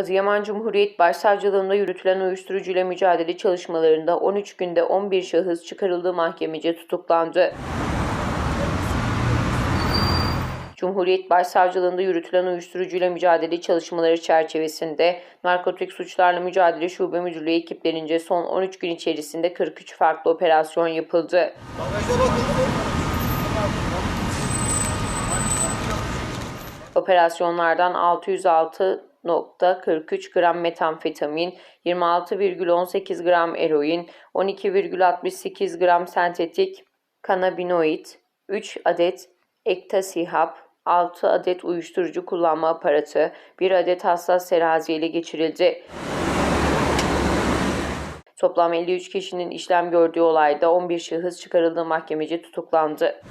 Adıyaman Cumhuriyet Başsavcılığında yürütülen uyuşturucuyla mücadele çalışmalarında 13 günde 11 şahıs çıkarıldığı mahkemece tutuklandı. Cumhuriyet Başsavcılığında yürütülen uyuşturucuyla mücadele çalışmaları çerçevesinde Narkotik Suçlarla Mücadele Şube Müdürlüğü ekiplerince son 13 gün içerisinde 43 farklı operasyon yapıldı. Operasyonlardan 606.43 gram metamfetamin, 26,18 gram eroin, 12,68 gram sentetik kanabinoid, 3 adet ektasi hap, 6 adet uyuşturucu kullanma aparatı, 1 adet hassas terazi ele geçirildi. Toplam 53 kişinin işlem gördüğü olayda 11 şahıs çıkarıldığı mahkemece tutuklandı.